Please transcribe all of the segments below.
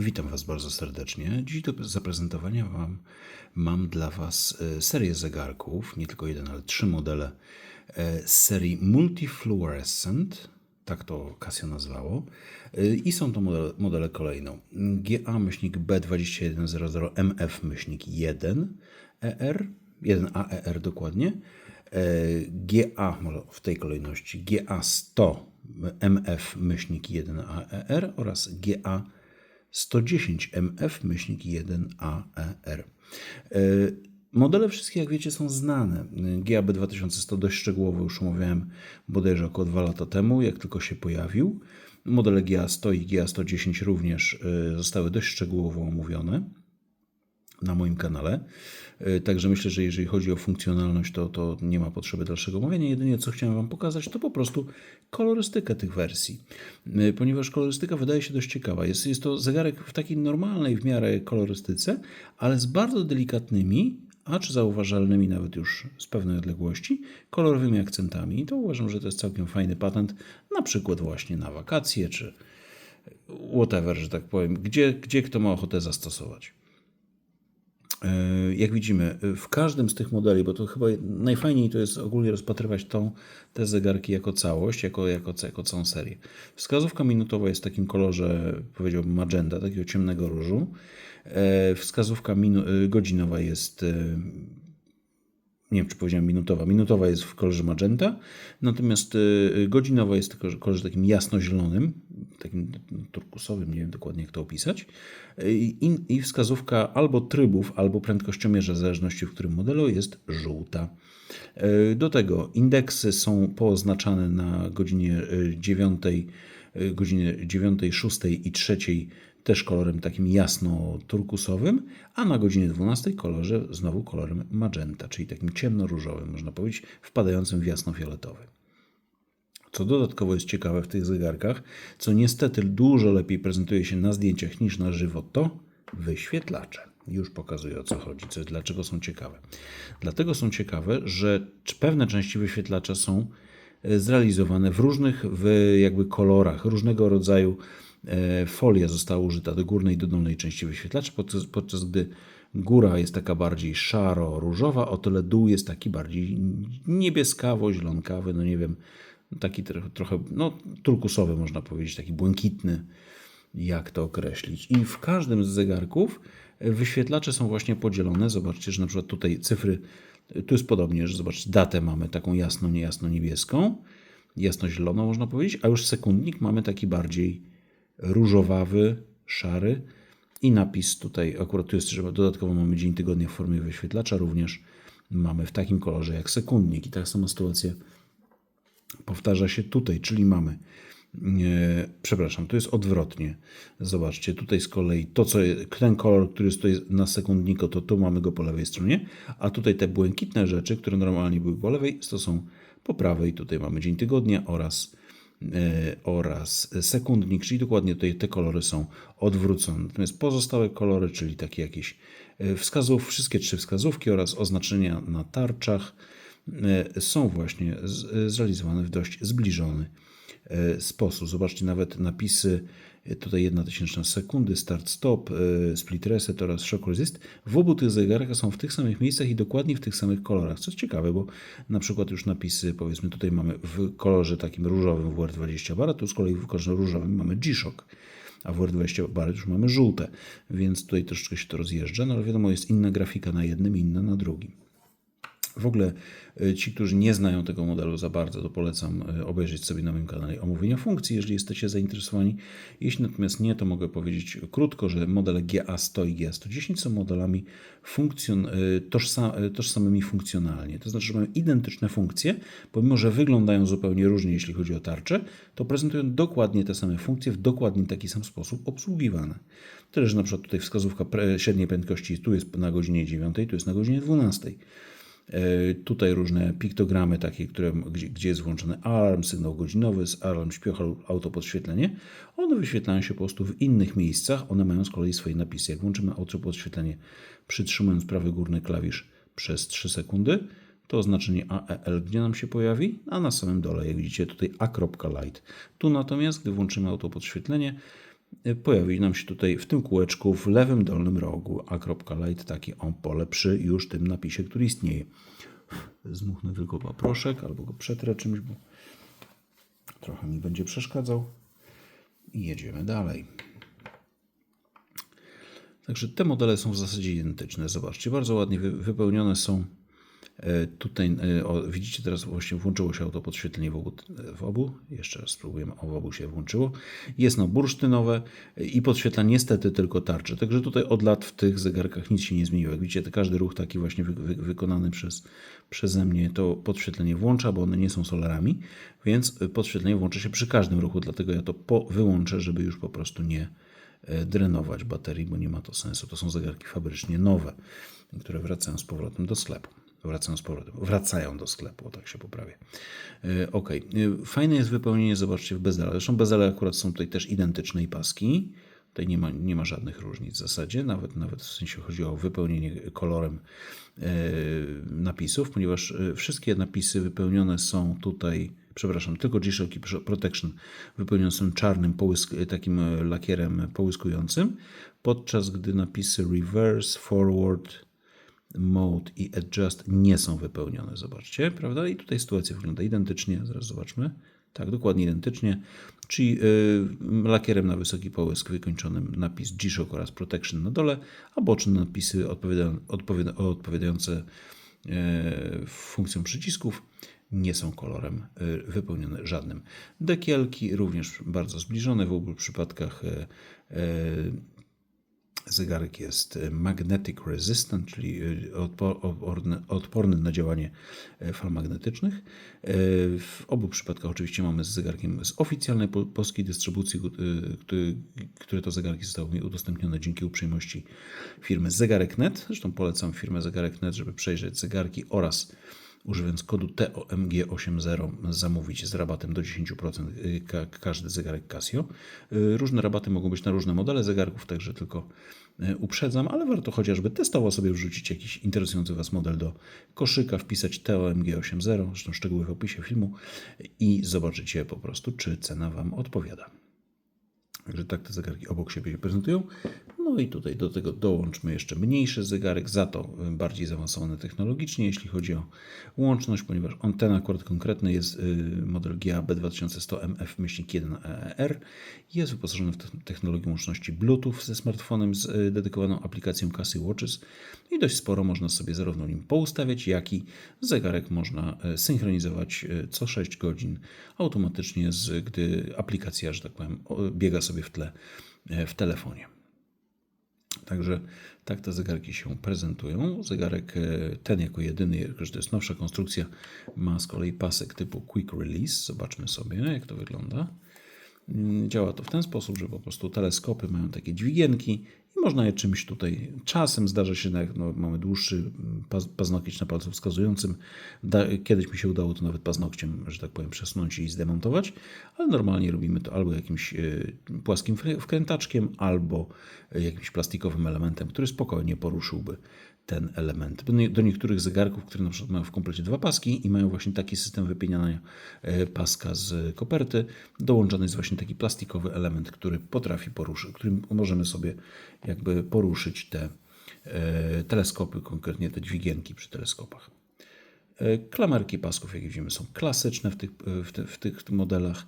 Witam Was bardzo serdecznie. Dziś do zaprezentowania wam, mam dla Was e, serię zegarków, nie tylko jeden, ale trzy modele e, z serii Multifluorescent, tak to Casio nazwało. E, I są to modele, modele kolejno GA-B2100MF-1ER, 1AER E dokładnie, GA w tej kolejności GA100 MF-1AER oraz GA 110 MF-1AER. Modele wszystkie, jak wiecie, są znane. GAB 2100 dość szczegółowo już omawiałem bodajże około 2 lata temu, jak tylko się pojawił. Modele GA100 i GA110 również e, zostały dość szczegółowo omówione na moim kanale. E, Także myślę, że jeżeli chodzi o funkcjonalność, to, to nie ma potrzeby dalszego omawiania. Jedynie co chciałem Wam pokazać, to po prostu kolorystykę tych wersji. E, Ponieważ kolorystyka wydaje się dość ciekawa. Jest, jest to zegarek w takiej normalnej w miarę kolorystyce, ale z bardzo delikatnymi, a czy zauważalnymi nawet już z pewnej odległości, kolorowymi akcentami. I to uważam, że to jest całkiem fajny patent, na przykład właśnie na wakacje, czy whatever, że tak powiem, gdzie, gdzie kto ma ochotę zastosować. E, Jak widzimy, w każdym z tych modeli, bo to chyba najfajniej to jest ogólnie rozpatrywać tą, te zegarki jako całość, jako, jako, jako całą serię. Wskazówka minutowa jest w takim kolorze, powiedziałbym, magenta, takiego ciemnego różu. E, Wskazówka e, godzinowa jest nie wiem, czy powiedziałem minutowa. Minutowa jest w kolorze magenta, natomiast y, godzinowa jest w kolorze takim jasnozielonym, takim turkusowym, nie wiem dokładnie jak to opisać. Y, I, I wskazówka albo trybów, albo prędkościomierza, w zależności w którym modelu, jest żółta. Y, Do tego indeksy są pooznaczane na godzinie 9, godzinie 9, 6 i 3 też kolorem takim jasno-turkusowym, a na godzinie 12 kolorze znowu kolorem magenta, czyli takim ciemno-różowym, można powiedzieć, wpadającym w jasno-fioletowy. Co dodatkowo jest ciekawe w tych zegarkach, co niestety dużo lepiej prezentuje się na zdjęciach niż na żywo, to wyświetlacze. Już pokazuję o co chodzi, co, dlaczego są ciekawe. Dlatego są ciekawe, że pewne części wyświetlacza są zrealizowane w różnych w jakby kolorach, różnego rodzaju e, folia została użyta do górnej i do dolnej części wyświetlacza, podczas, podczas gdy góra jest taka bardziej szaro-różowa, o tyle dół jest taki bardziej niebieskawo-zielonkawy, no nie wiem, taki trochę, trochę no, turkusowy można powiedzieć, taki błękitny, jak to określić. I w każdym z zegarków wyświetlacze są właśnie podzielone. Zobaczcie, że na przykład tutaj cyfry, tu jest podobnie, że zobaczcie, datę mamy taką jasno, niejasno niebieską, jasno-zieloną można powiedzieć, a już sekundnik mamy taki bardziej różowawy, szary i napis tutaj, akurat tu jest, że dodatkowo mamy dzień tygodnia w formie wyświetlacza, również mamy w takim kolorze jak sekundnik i ta sama sytuacja powtarza się tutaj, czyli mamy nie, przepraszam, to jest odwrotnie. Zobaczcie, tutaj z kolei to, co ten kolor, który stoi na sekundniku, to tu mamy go po lewej stronie, a tutaj te błękitne rzeczy, które normalnie były po lewej, to są po prawej. Tutaj mamy dzień tygodnia oraz, e, oraz sekundnik, czyli dokładnie tutaj te kolory są odwrócone. Natomiast pozostałe kolory, czyli takie jakieś e, wskazów, wszystkie trzy wskazówki oraz oznaczenia na tarczach e, są właśnie zrealizowane w dość zbliżony e, sposób. Zobaczcie nawet napisy, e, tutaj 1 tysięczna sekundy, start stop, e, split reset oraz shock resist. W obu tych zegarkach są w tych samych miejscach i dokładnie w tych samych kolorach, co jest ciekawe, bo na przykład już napisy, powiedzmy tutaj mamy w kolorze takim różowym WR20 bar, a tu z kolei w kolorze różowym mamy G-Shock. A w WR20 bar już mamy żółte, więc tutaj troszeczkę się to rozjeżdża, no ale wiadomo, jest inna grafika na jednym, inna na drugim. W ogóle y, ci, którzy nie znają tego modelu za bardzo, to polecam y, obejrzeć sobie na moim kanale omówienia funkcji, jeżeli jesteście zainteresowani. Jeśli natomiast nie, to mogę powiedzieć krótko, że modele GA100 i GA110 są modelami funkcjon, y, tożsa, tożsamymi funkcjonalnie. To znaczy, że mają identyczne funkcje, pomimo że wyglądają zupełnie różnie, jeśli chodzi o tarcze, to prezentują dokładnie te same funkcje w dokładnie taki sam sposób obsługiwane. Tyle, że na przykład tutaj wskazówka średniej prędkości tu jest na godzinie 9, tu jest na godzinie 12. Tutaj różne piktogramy takie, które, gdzie, gdzie jest włączony alarm, sygnał godzinowy, alarm śpioch, autopodświetlenie. One wyświetlają się po prostu w innych miejscach. One mają z kolei swoje napisy. Jak włączymy autopodświetlenie przytrzymując prawy górny klawisz przez 3 sekundy, to oznaczenie AEL, gdzie nam się pojawi, a na samym dole, jak widzicie, tutaj A.light. Tu natomiast, gdy włączymy autopodświetlenie, pojawi nam się tutaj w tym kółeczku w lewym dolnym rogu a.light taki on pole przy już tym napisie, który istnieje. Zmuchnę tylko paproszek albo go przetrę czymś, bo trochę mi będzie przeszkadzał. I jedziemy dalej. Także te modele są w zasadzie identyczne. Zobaczcie, bardzo ładnie wypełnione są. E, tutaj e, o, widzicie teraz właśnie włączyło się auto podświetlenie w obu, w obu. Jeszcze raz spróbujemy, o, w obu się włączyło. Jest no bursztynowe i podświetla niestety tylko tarcze. Także tutaj od lat w tych zegarkach nic się nie zmieniło. Jak widzicie, każdy ruch taki właśnie wy, wy, wykonany przez, przeze mnie to podświetlenie włącza, bo one nie są solarami, więc podświetlenie włącza się przy każdym ruchu, dlatego ja to po, wyłączę, żeby już po prostu nie e, drenować baterii, bo nie ma to sensu. To są zegarki fabrycznie nowe, które wracają z powrotem do sklepu. Wracają z powrotem. Wracają do sklepu, tak się poprawię. E, ok. E, fajne jest wypełnienie, zobaczcie, w bezele. Zresztą bezele akurat są tutaj też identyczne i paski. Tutaj nie ma, nie ma żadnych różnic w zasadzie, nawet, nawet w sensie chodzi o wypełnienie kolorem e, napisów, ponieważ wszystkie napisy wypełnione są tutaj, przepraszam, tylko G-Shock Protection wypełnione są czarnym połysk, takim lakierem połyskującym, podczas gdy napisy reverse, forward, mode i adjust nie są wypełnione. Zobaczcie, prawda? I tutaj sytuacja wygląda identycznie. Zaraz zobaczmy. Tak, dokładnie identycznie. Czyli yy, lakierem na wysoki połysk wykończonym napis G-Shock oraz Protection na dole, a boczne napisy odpowiada, odpowiada, odpowiadające yy, funkcjom przycisków nie są kolorem yy, wypełnione żadnym. Dekielki również bardzo zbliżone w obu przypadkach. Zegarek jest e, magnetic resistant, czyli e, odporny, na działanie e, fal magnetycznych. W obu przypadkach oczywiście mamy z zegarkiem z oficjalnej polskiej dystrybucji, które to zegarki zostały mi udostępnione dzięki uprzejmości firmy Zegarek.net. Zresztą polecam firmę Zegarek.net, żeby przejrzeć zegarki oraz używając kodu TOMG80 zamówić z rabatem do 10% y, każdy zegarek Casio. Y, różne rabaty mogą być na różne modele zegarków, także tylko y, uprzedzam, ale warto chociażby testowo sobie wrzucić jakiś interesujący Was model do koszyka, wpisać TOMG80, zresztą szczegóły w opisie filmu i zobaczycie po prostu, czy cena Wam odpowiada. Także tak te zegarki obok siebie się prezentują. No i tutaj do tego dołączmy jeszcze mniejszy zegarek, za to bardziej zaawansowany technologicznie, jeśli chodzi o łączność, ponieważ on ten akurat konkretny jest y, model GAB 2100MF-1R. Jest wyposażony w technologię łączności Bluetooth ze smartfonem z y, dedykowaną aplikacją Casio Watches i dość sporo można sobie zarówno nim poustawiać, jak i zegarek można y, synchronizować co 6 godzin automatycznie, z, gdy aplikacja, że tak powiem, biega sobie w tle w telefonie. Także tak te zegarki się prezentują. Zegarek e, ten jako jedyny, jako że to jest nowsza konstrukcja, ma z kolei pasek typu Quick Release. Zobaczmy sobie, jak to wygląda. Mm, działa to w ten sposób, że po prostu teleskopy mają takie dźwigienki można je czymś tutaj. Czasem zdarza się, jak no, mamy dłuższy mm, paz, paznokieć na palcu wskazującym. Da, kiedyś mi się udało to nawet paznokciem, że tak powiem, przesunąć i zdemontować, ale normalnie robimy to albo jakimś y, płaskim wkrętaczkiem, albo jakimś plastikowym elementem, który spokojnie poruszyłby ten element. Do niektórych zegarków, które na przykład mają w komplecie dwa paski i mają właśnie taki system wypieniania e, paska z koperty, dołączony jest właśnie taki plastikowy element, który potrafi poruszyć, którym możemy sobie jakby poruszyć te e, teleskopy, konkretnie te dźwigienki przy teleskopach. E, klamerki pasków, jak widzimy, są klasyczne w tych, w, te, w tych modelach.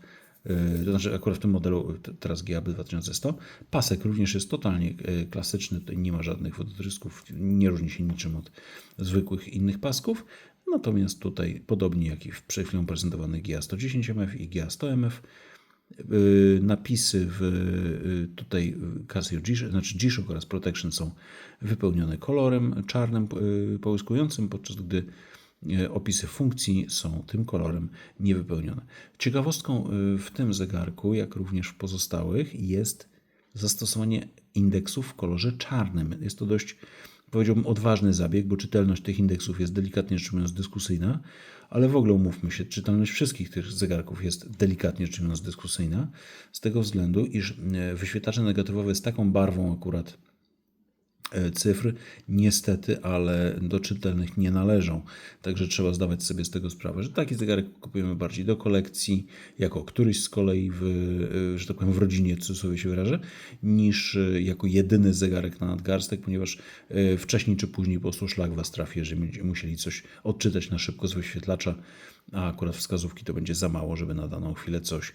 To znaczy akurat w tym modelu teraz GAB 2100. Pasek również jest totalnie klasyczny, tutaj nie ma żadnych wodotrysków, nie różni się niczym od zwykłych innych pasków. Natomiast tutaj, podobnie jak i w przed chwilą prezentowanych GA110MF i GA100MF, napisy w tutaj Casio G, znaczy G-Shock oraz Protection są wypełnione kolorem czarnym połyskującym, podczas gdy opisy funkcji są tym kolorem niewypełnione. Ciekawostką e, w tym zegarku, jak również w pozostałych, jest zastosowanie indeksów w kolorze czarnym. Jest to dość, powiedziałbym, odważny zabieg, bo czytelność tych indeksów jest delikatnie rzecz ujmując dyskusyjna, ale w ogóle umówmy się, czytelność wszystkich tych zegarków jest delikatnie rzecz ujmując dyskusyjna, z tego względu, iż e, wyświetlacze negatywowe z taką barwą akurat e, cyfr, niestety, ale do czytelnych nie należą. Także trzeba zdawać sobie z tego sprawę, że taki zegarek kupujemy bardziej do kolekcji, jako któryś z kolei, w, e, że tak powiem, w rodzinie, sobie się wyrażę, niż e, jako jedyny zegarek na nadgarstek, ponieważ wcześniej czy później po prostu szlak Was trafi, jeżeli będziecie musieli coś odczytać na szybko z wyświetlacza, a akurat wskazówki to będzie za mało, żeby na daną chwilę coś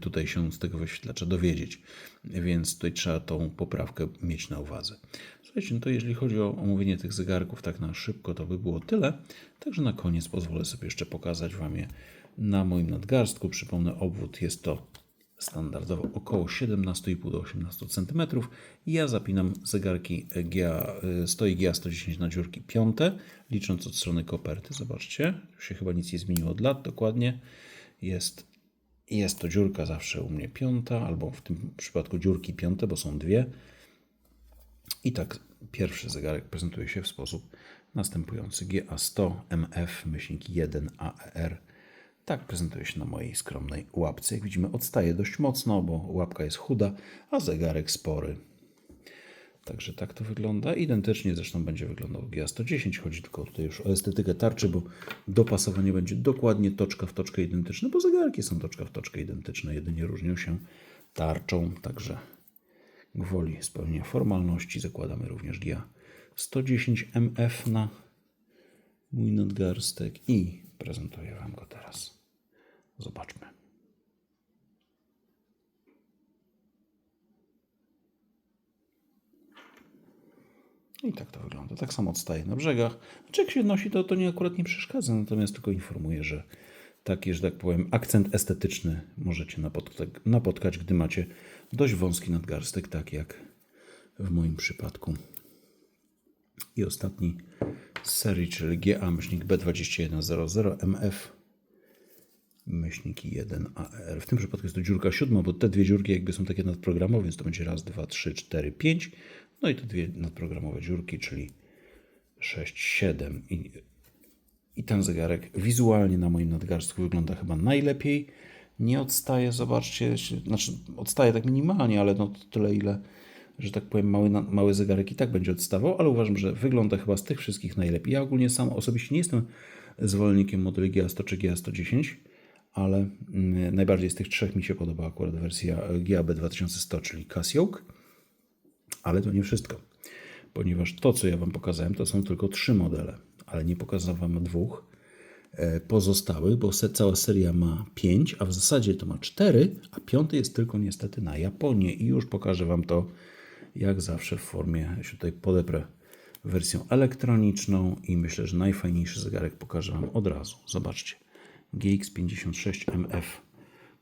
tutaj się z tego wyświetlacza dowiedzieć. Więc tutaj trzeba tą poprawkę mieć na uwadze. Słuchajcie, no to jeżeli chodzi o omówienie tych zegarków tak na szybko, to by było tyle. Także na koniec pozwolę sobie jeszcze pokazać Wam je na moim nadgarstku. Przypomnę, obwód jest to standardowo około 17,5 do 18 cm. Ja zapinam zegarki GA, stoi GA 110 na dziurki piąte, licząc od strony koperty. Zobaczcie, się chyba nic nie zmieniło od lat dokładnie. Jest jest to dziurka zawsze u mnie piąta, albo w tym przypadku dziurki piąte, bo są dwie. I tak pierwszy zegarek prezentuje się w sposób następujący. GA100 MF myślnik 1 AER. Tak prezentuje się na mojej skromnej łapce. Jak widzimy odstaje dość mocno, bo łapka jest chuda, a zegarek spory. Także tak to wygląda. Identycznie zresztą będzie wyglądał GA110. Chodzi tylko tutaj już o estetykę tarczy, bo dopasowanie będzie dokładnie toczka w toczkę identyczne, bo zegarki są toczka w toczkę identyczne, jedynie różnią się tarczą. Także gwoli spełnienia formalności zakładamy również GA110MF na mój nadgarstek i prezentuję Wam go teraz. Zobaczmy. I tak to wygląda. Tak samo odstaje na brzegach. Znaczy jak się nosi, to, to nie akurat nie przeszkadza, natomiast tylko informuję, że taki, że tak powiem, akcent estetyczny możecie napotkać, napotkać gdy macie dość wąski nadgarstek, tak jak w moim przypadku. I ostatni z serii, czyli GA-B2100MF myślniki 1AR. W tym przypadku jest to dziurka siódma, bo te dwie dziurki jakby są takie nadprogramowe, więc to będzie raz, dwa, trzy, cztery, pięć. No i te dwie nadprogramowe dziurki, czyli 6, 7. I, I ten zegarek wizualnie na moim nadgarstku wygląda chyba najlepiej. Nie odstaje, zobaczcie, znaczy odstaje tak minimalnie, ale no tyle ile, że tak powiem, mały, mały zegarek i tak będzie odstawał, ale uważam, że wygląda chyba z tych wszystkich najlepiej. Ja ogólnie sam osobiście nie jestem zwolennikiem modeli GA100 czy GA110, ale mm, najbardziej z tych trzech mi się podoba akurat wersja GAB 2100, czyli Casio. Ale to nie wszystko, ponieważ to, co ja Wam pokazałem, to są tylko trzy modele, ale nie pokazałem Wam dwóch e, pozostałych, bo cała seria ma pięć, a w zasadzie to ma cztery, a piąty jest tylko niestety na Japonię i już pokażę Wam to jak zawsze w formie, ja się tutaj podeprę wersją elektroniczną i myślę, że najfajniejszy zegarek pokażę Wam od razu. Zobaczcie. GX56MF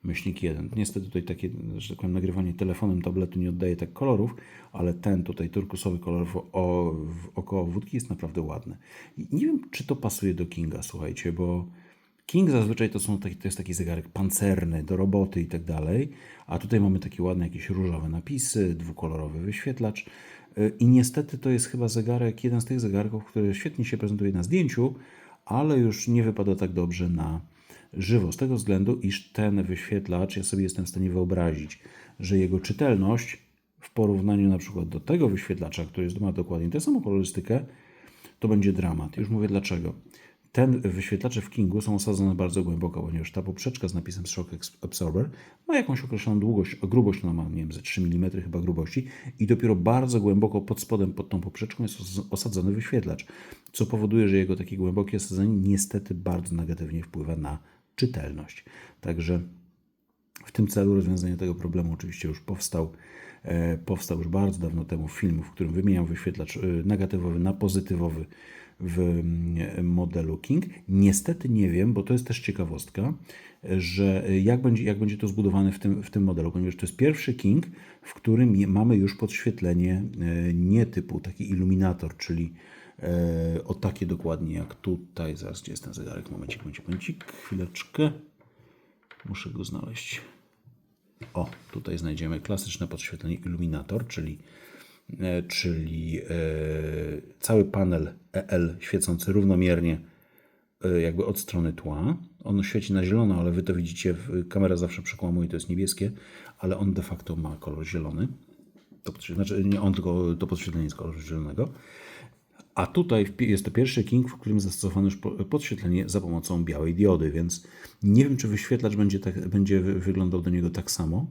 myślnik 1. Niestety tutaj takie, że tak powiem, nagrywanie telefonem tabletu nie oddaje tak kolorów, ale ten tutaj turkusowy kolor w, o, w około wódki jest naprawdę ładny. I nie wiem, czy to pasuje do Kinga, słuchajcie, bo King zazwyczaj to, są taki, to jest taki zegarek pancerny do roboty i tak dalej, a tutaj mamy takie ładne jakieś różowe napisy, dwukolorowy wyświetlacz y, i niestety to jest chyba zegarek, jeden z tych zegarków, który świetnie się prezentuje na zdjęciu, ale już nie wypada tak dobrze na żywo, z tego względu, iż ten wyświetlacz, ja sobie jestem w stanie wyobrazić, że jego czytelność w porównaniu na przykład do tego wyświetlacza, który ma dokładnie tę samą kolorystykę, to będzie dramat. Już mówię dlaczego. Ten wyświetlacze w Kingu są osadzone bardzo głęboko, ponieważ ta poprzeczka z napisem Shock Absorber ma jakąś określoną długość, grubość, ona ma, nie wiem, ze 3 mm chyba grubości i dopiero bardzo głęboko pod spodem, pod tą poprzeczką jest osadzony wyświetlacz, co powoduje, że jego takie głębokie osadzenie niestety bardzo negatywnie wpływa na czytelność. Także w tym celu rozwiązanie tego problemu oczywiście już powstał. E, powstał już bardzo dawno temu film, w którym wymieniam wyświetlacz e, negatywowy na pozytywowy w mm, modelu King. Niestety nie wiem, bo to jest też ciekawostka, że jak będzie, jak będzie to zbudowane w tym, w tym modelu, ponieważ to jest pierwszy King, w którym mamy już podświetlenie e, nie typu taki iluminator, czyli o takie dokładnie jak tutaj. Zaraz, gdzie jest ten zegarek? Momencik, momencik, momencik. Chwileczkę. Muszę go znaleźć. O, tutaj znajdziemy klasyczne podświetlenie iluminator, czyli, e, czyli e, cały panel EL świecący równomiernie jakby od strony tła. On świeci na zielono, ale wy to widzicie, kamera zawsze przekłamuje, to jest niebieskie, ale on de facto ma kolor zielony. to znaczy nie on, tylko to podświetlenie z koloru zielonego. A tutaj jest to pierwszy King, w którym zastosowano już podświetlenie za pomocą białej diody, więc nie wiem, czy wyświetlacz będzie, tak, będzie wyglądał do niego tak samo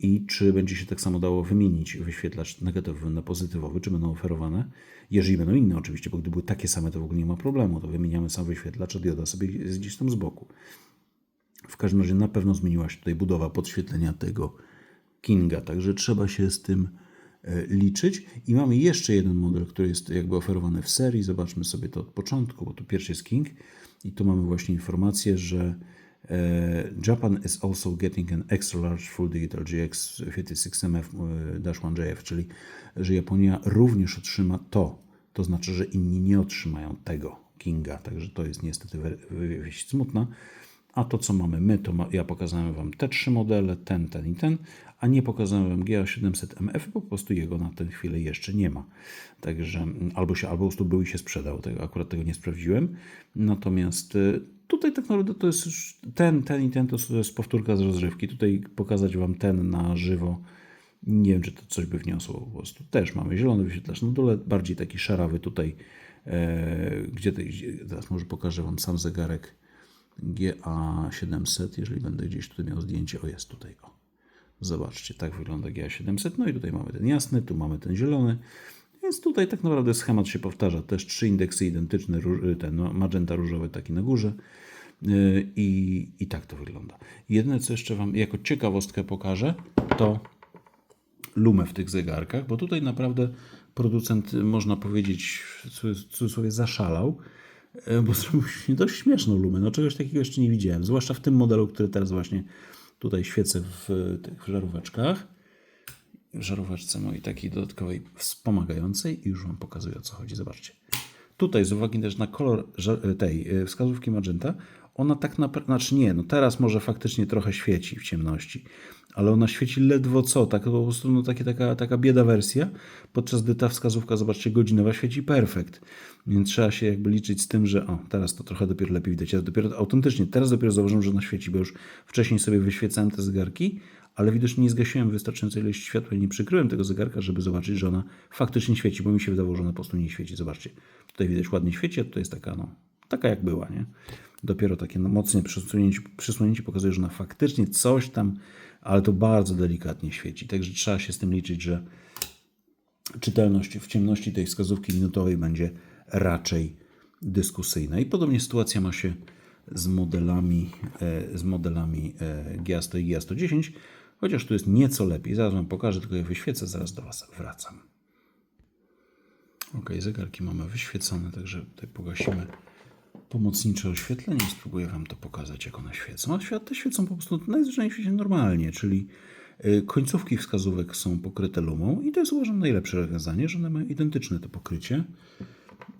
i czy będzie się tak samo dało wymienić wyświetlacz negatywowy na pozytywowy, czy będą oferowane. Jeżeli będą inne oczywiście, bo gdyby były takie same, to w ogóle nie ma problemu, to wymieniamy sam wyświetlacz, a dioda sobie jest gdzieś tam z boku. W każdym razie na pewno zmieniła się tutaj budowa podświetlenia tego Kinga, także trzeba się z tym liczyć. I mamy jeszcze jeden model, który jest jakby oferowany w serii. Zobaczmy sobie to od początku, bo tu pierwszy jest King i tu mamy właśnie informację, że e, Japan is also getting an extra large full digital GX 56MF-1JF, czyli że Japonia również otrzyma to. To znaczy, że inni nie otrzymają tego Kinga, także to jest niestety wieść smutna. A to, co mamy my, to ma, ja pokazałem Wam te trzy modele, ten, ten i ten, a nie pokazałem Wam GA700MF, bo po prostu jego na tę chwilę jeszcze nie ma. Także mm, albo się, albo po był i się sprzedał. Tego, akurat tego nie sprawdziłem. Natomiast y, tutaj tak naprawdę to jest ten, ten i ten to jest powtórka z rozrywki. Tutaj pokazać Wam ten na żywo. Nie wiem, czy to coś by wniosło po prostu. Też mamy zielony wyświetlacz na dole, bardziej taki szarawy tutaj, e, gdzie, teraz może pokażę Wam sam zegarek GA700, jeżeli będę gdzieś tutaj miał zdjęcie, o jest tutaj, o. Zobaczcie, tak wygląda GA700, no i tutaj mamy ten jasny, tu mamy ten zielony, więc tutaj tak naprawdę schemat się powtarza, też trzy indeksy identyczne, ten no, magenta różowy taki na górze. Y, i, i tak to wygląda. Jedyne, co jeszcze Wam jako ciekawostkę pokażę, to lumę w tych zegarkach, bo tutaj naprawdę producent, można powiedzieć, w cudzysłowie zaszalał, bo zrobił się dość śmieszną lumę. No czegoś takiego jeszcze nie widziałem, zwłaszcza w tym modelu, który teraz właśnie tutaj świecę w tych żaróweczkach. W żaróweczce mojej takiej dodatkowej wspomagającej i już Wam pokazuję o co chodzi. Zobaczcie. Tutaj z uwagi też na kolor tej e, wskazówki magenta, ona tak naprawdę, znaczy nie, no teraz może faktycznie trochę świeci w ciemności, ale ona świeci ledwo co, tak po prostu no, takie, taka, taka bieda wersja, podczas gdy ta wskazówka, zobaczcie, godzinowa świeci perfekt. Więc trzeba się jakby liczyć z tym, że o, teraz to trochę dopiero lepiej widać. Ja dopiero autentycznie, teraz dopiero zauważyłem, że ona świeci, bo już wcześniej sobie wyświecałem te zegarki, ale widocznie nie zgasiłem wystarczającej ilości światła i nie przykryłem tego zegarka, żeby zobaczyć, że ona faktycznie świeci, bo mi się wydawało, że ona po prostu nie świeci. Zobaczcie, tutaj widać ładnie świeci, a tutaj jest taka, no, taka jak była, nie? Dopiero takie no, mocne przysłonięcie pokazuje, że ona faktycznie coś tam, ale to bardzo delikatnie świeci. Także trzeba się z tym liczyć, że czytelność w ciemności tej wskazówki minutowej będzie raczej dyskusyjna. I podobnie sytuacja ma się z modelami, e, z modelami e, GA100 i GA110, chociaż tu jest nieco lepiej. Zaraz Wam pokażę, tylko je wyświecę, zaraz do Was wracam. Ok, zegarki mamy wyświecone, także tutaj pogasimy pomocnicze oświetlenie. Spróbuję Wam to pokazać, jak one świecą. A świat te świecą po prostu najzwyczajniej świecie normalnie, czyli y, końcówki wskazówek są pokryte lumą i to jest uważam najlepsze rozwiązanie, że one mają identyczne to pokrycie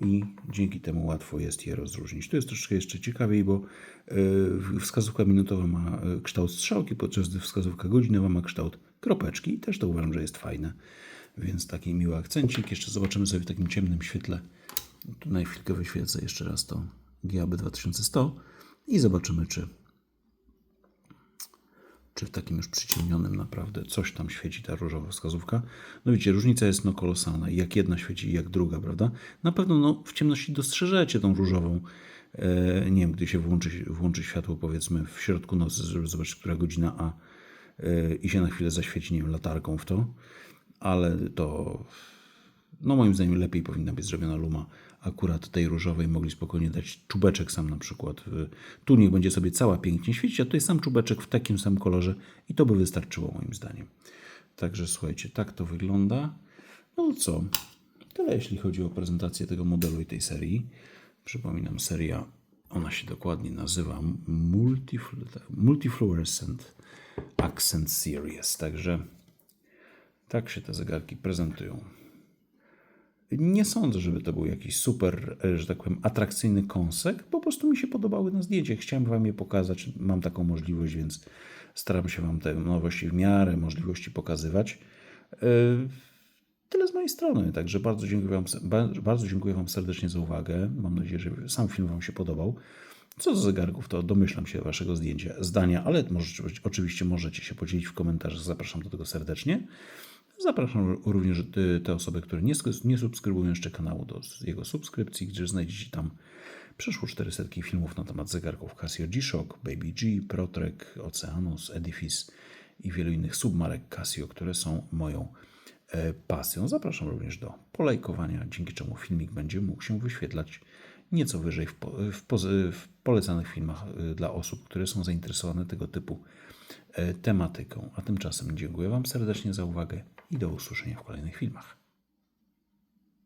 i dzięki temu łatwo jest je rozróżnić. Tu jest troszeczkę jeszcze ciekawiej, bo y, wskazówka minutowa ma y, kształt strzałki, podczas gdy wskazówka godzinowa ma kształt kropeczki i też to uważam, że jest fajne. Więc taki miły akcencik. Jeszcze zobaczymy sobie w takim ciemnym świetle. Tu na chwilkę wyświecę jeszcze raz to GAB 2100 i zobaczymy, czy, czy w takim już przyciemnionym naprawdę coś tam świeci ta różowa wskazówka. No widzicie, różnica jest no kolosalna. Jak jedna świeci, jak druga, prawda? Na pewno no, w ciemności dostrzeżecie tą różową. E, nie wiem, gdy się włączy, włączy światło, powiedzmy, w środku nocy, żeby zobaczyć, która godzina, a e, i się na chwilę zaświeci, nie wiem, latarką w to. Ale to, no moim zdaniem, lepiej powinna być zrobiona luma akurat tej różowej mogli spokojnie dać czubeczek sam na przykład. Tu niech będzie sobie cała pięknie świecić, a tutaj sam czubeczek w takim samym kolorze i to by wystarczyło moim zdaniem. Także słuchajcie, tak to wygląda. No co, tyle jeśli chodzi o prezentację tego modelu i tej serii. Przypominam, seria, ona się dokładnie nazywa Multifl Multifluorescent Accent Series. Także tak się te zegarki prezentują. Nie sądzę, żeby to był jakiś super, e, że tak powiem, atrakcyjny kąsek. Po prostu mi się podobały na zdjęciach. Chciałem Wam je pokazać. Mam taką możliwość, więc staram się Wam te nowości w miarę możliwości pokazywać. E, tyle z mojej strony. Także bardzo dziękuję Wam, bardzo dziękuję Wam serdecznie za uwagę. Mam nadzieję, że sam film Wam się podobał. Co do zegarków, to domyślam się Waszego zdjęcia, zdania, ale oczywiście możecie się podzielić w komentarzach. Zapraszam do tego serdecznie. Zapraszam również y, te osoby, które nie, nie subskrybują jeszcze kanału do jego subskrypcji, gdyż znajdziecie tam przeszło 400 filmów na temat zegarków Casio G-Shock, Baby G, Protrek, Oceanus, Edifice i wielu innych submarek Casio, które są moją e, pasją. Zapraszam również do polajkowania, dzięki czemu filmik będzie mógł się wyświetlać nieco wyżej w, po, w, w polecanych filmach e, dla osób, które są zainteresowane tego typu tematyką. A tymczasem dziękuję Wam serdecznie za uwagę i do usłyszenia w kolejnych filmach.